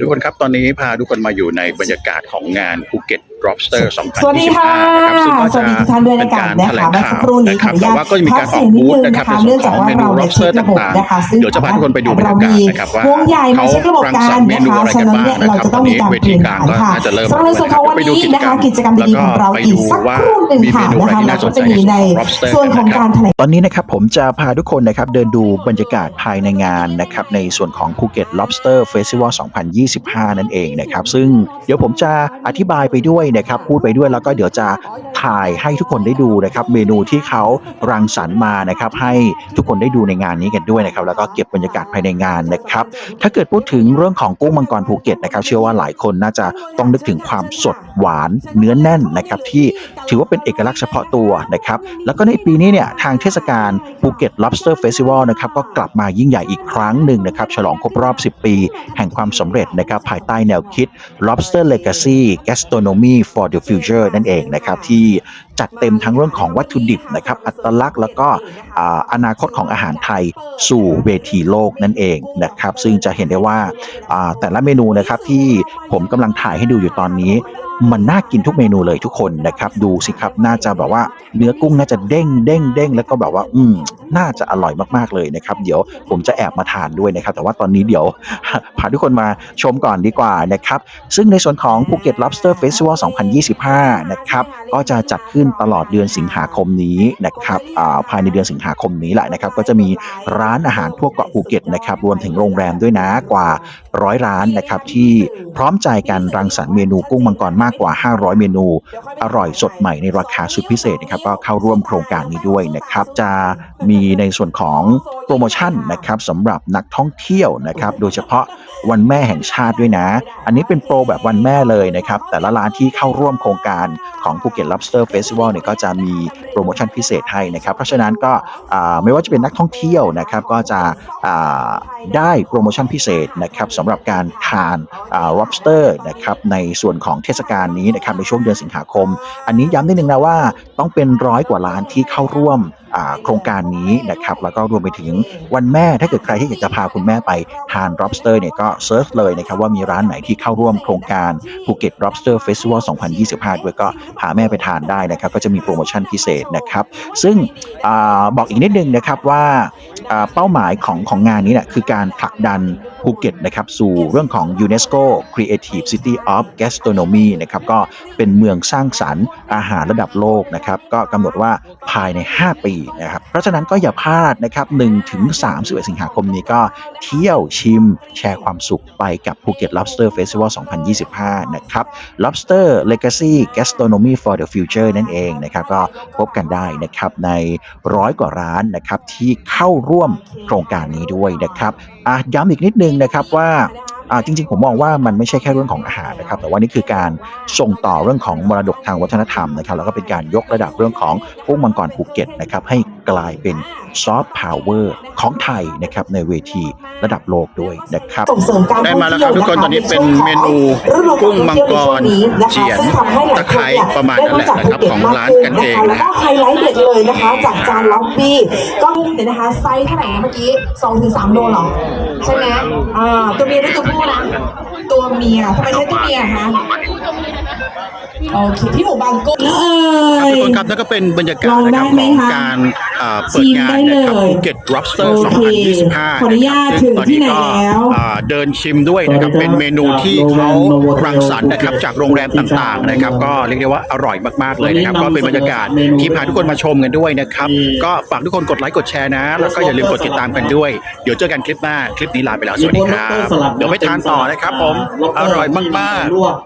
ทุกคนครับตอนนี้พาทุกคนมาอยู่ในบรรยากาศของงานภูเก็ต Lobster 2025สวัสดีค่ะนะครับซึ่งก็สวัสดีทุกท่านด้วยเป็นะนคะการนะแถลคะงเมื่อสัข่ากวครู่นี้นะขคอรัอบนุญาตแต่ว่าก็จะมีการอพัอกเสียงนิบูดธนึงนะครับนะคะในส่เนื่วอนงขจากองว่าเมนูเราเนี่ย lobster เช็คระบบต่างนะคะๆซึ่งเดี๋ยวจะพาทุกคนไปดูบรรเรายากาศมีนะครับว่าวงใหญ่มาเขาเช็คระบบรังกาสรรรค์เมนะนูคะอะไรฉะกันนั้นบ้างเนี่ยนะเราครับจะต้องมีการเวเปทีลี่ยนกลางฐานก็ค่ะน่าจะเริ่มสำหรับในส่วนของวันไปดูนี้กิจนะกรรคะมกิจกรรมแล้วดีๆก็ของเราไปอีดูกสักว่าครู่หนึ่งมีค่ะเมนูนะอะไรคะที่เราน่าสก็นใจจะมีในของ lobster ส่วนของนะครับการแถลงตอนนี้นะครับผมจะพาทุกคนนะครับเดินดูบรรยากาศภายในงานนะครับในส่วนของภูเก็ต lobster festival 2025 นั่นเองนะครับซึ่งเดี๋ยวผมจะอธิบายไปด้วยนะครับพูดไปด้วยแล้วก็เดี๋ยวจะถ่ายให้ทุกคนได้ดูนะครับเมนูที่เขารังสรรค์มานะครับให้ทุกคนได้ดูในงานนี้กันด้วยนะครับแล้วก็เก็บบรรยากาศภายในงานนะครับถ้าเกิดพูดถึงเรื่องของกุ้งมังกรภูเก็ตนะครับเชื่อว่าหลายคนน่าจะต้องนึกถึงความสดหวานเนื้อแน่นนะครับที่ถือว่าเป็นเอกลักษณ์เฉพาะตัวนะครับแล้วก็ในปีนี้เนี่ยทางเทศกาลภูเก็ต lobster festival นะครับก็กลับมายิ่งใหญ่อีกครั้งหนึ่งนะครับฉลองครบรอบ 10 ปี แห่งความสำเร็จนะครับภายใต้แนวคิด lobster legacy gastronomy for the future นั่นเองนะครับที่จัดเต็มทั้งเรื่องของวัตถุดิบนะครับอัตลักษณ์แล้วก็อนาคตของอาหารไทยสู่เวทีโลกนั่นเองนะครับซึ่งจะเห็นได้ว่าอ่าแต่ละเมนูนะครับที่ผมกำลังถ่ายให้ดูอยู่ตอนนี้ มันน่ากินทุกเมนูเลยทุกคนนะครับ ดูสิครับน่าจะแบบว่าเนื้อกุ้งน่าจะเด้งเด้งเด้งแล้วก็แบบว่า อืมน่าจะอร่อยมากๆเลยนะครับ เดี๋ยวผมจะแอบมาทานด้วยนะครับ แต่ว่าตอนนี้เดี๋ยวพาทุกคนมาชมก่อนดีกว่านะครับ ซึ่งในส่วนของภูเก็ต lobster festival 2025 นะครับก็จะจัดขึ้นตลอดเดือนสิงหาคมนี้นะครับอ่าภายในเดือนสิงหาคมนี้แหละนะครับ ก็จะมีร้านอาหารทั่วเกาะภูเก็ตนะครับรวมถึงโรงแรมด้วยนะกว่าร้อยร้านนะครับที่พร้อมใจกันรังสรรค์เมนูกุ้งมังกรมากกว่า 500 เมนู อร่อยสดใหม่ในราคาสุดพิเศษนะครับก็เข้าร่วมโครงการนี้ด้วยนะครับจะมีในส่วนของโปรโมชั่นนะครับสำหรับนักท่องเที่ยวนะครับโดยเฉพาะ วันแม่แห่งชาติด้วยนะ อันนี้เป็นโปรแบบวันแม่เลยนะครับ แต่ละร้านที่เข้าร่วมโครงการของภูเก็ต lobster festival เนี่ยก็จะมีโปรโมชั่นพิเศษให้นะครับ เพราะฉะนั้นก็ไม่ว่าจะเป็นนักท่องเที่ยวนะครับ ก็จะได้โปรโมชั่นพิเศษนะครับสำหรับการทาน lobster นะครับในส่วนของเทศกาลนี้นะครับในช่วงเดือนสิงหาคม อันนี้ย้ำนิดนึงนะว่าต้องเป็นร้อยกว่าร้านที่เข้าร่วม โครงการนี้นะครับแล้วก็รวมไปถึงวันแม่ถ้าเกิดใครที่อยากจะพาคุณแม่ไปทาน lobster เนี่ยก็เซิร์ชเลยนะครับว่ามีร้านไหนที่เข้าร่วมโครงการภูเก็ต lobster festival 2025 ด้วยก็พาแม่ไปทานได้นะครับ ก็จะมีโปรโมชั่นพิเศษนะครับ ซึ่งอบอกอีกนิดนึงนะครับว่าเป้าหมายของของงานนี้เนี่ยคือการผลักดันภูเก็ตนะครับสู่เรื่องของ UNESCO Creative City of Gastronomy นะครับก็เป็นเมืองสร้างสรรค์อาหารระดับโลกนะครับก็กำหนดว่าภายใน 5 ปีนะครับเพราะฉะนั้นก็อย่าพลาดนะครับ1ถึง31 สิงหาคมนี้ก็เที่ยวชิมแชร์ความสุขไปกับภูเก็ต Lobster Festival 2025 นะครับ Lobster Legacy Gastronomy for the Future นั่นเองนะครับก็พบกันได้นะครับในร้อยกว่าร้านนะครับที่เข้าร่วมโครงการนี้ด้วยนะครับอะย้ำอีกนิดนึงนะครับว่าอ่า จริง ๆ ผมมองว่ามันไม่ใช่แค่เรื่องของอาหารนะครับ แต่ว่านี่คือการส่งต่อเรื่องของมรดกทางวัฒนธรรมนะครับ แล้วก็เป็นการยกระดับเรื่องของกุ้งมังกรภูเก็ตนะครับให้ กลายเป็นซอฟต์พาวเวอร์ของไทยนะครับในเวทีระดับโลกด้วยนะครับส่งเสริมการได้ท่องมาแล้วเที่คยรัวบทุกคนตอนนี้เป็นเมนูฤดูกุ้งมังกรท่องเที่ยวในช่วงนี้นะคะเจียนซึ่งทำให้หลายคนเนี่ยตะไคร้ประมาณนั้นแหละนะครับของร้านกันเองนะแล้วก็ไฮไลท์เด็ดเลยนะคะ จากจานล็อบบี้ก็กุ้งเนี่ยนะคะไซส์เท่าไหร่นะเมื่อกี้2ถึง3โลเหรอใช่ไหมอ่าตัวเมียหรือตัวผู้นะตัวเมียทำไมใช้ตัวเมียคะโอเคพี่หมูบางกุ้งแล้วเอ่ครับทุกยคนครับนั่นก็เป็นบรรยากาศลองนะคได้รับไหมของคะการอ่าเปิดงานชิมได้นะครับเลยภูเก็ต lobster โอเค2025ขออนุญาตนะครับซึ่งตอนนี้ถึงที่ไหนก็แล้วอ่าเดินชิมด้วยนะครับเป็นเมนูที่เขารังสรรค์นะครับจากโรงแรมต่างๆนะครับก็เรียกได้ว่าอร่อยมากๆเลยนะครับก็เป็นบรรยากาศที่พาทุกคนมาชมกันด้วยนะครับก็ฝากทุกคนกดไลค์กดแชร์นะ แล้วก็อย่าลืมกดติดตามกันด้วย เดี๋ยวเจอกันคลิปหน้าคลิปนี้ลาไปแล้วสวัสดีครับเดี๋ยวไปทานต่อนะครับผมอร่อยมากๆ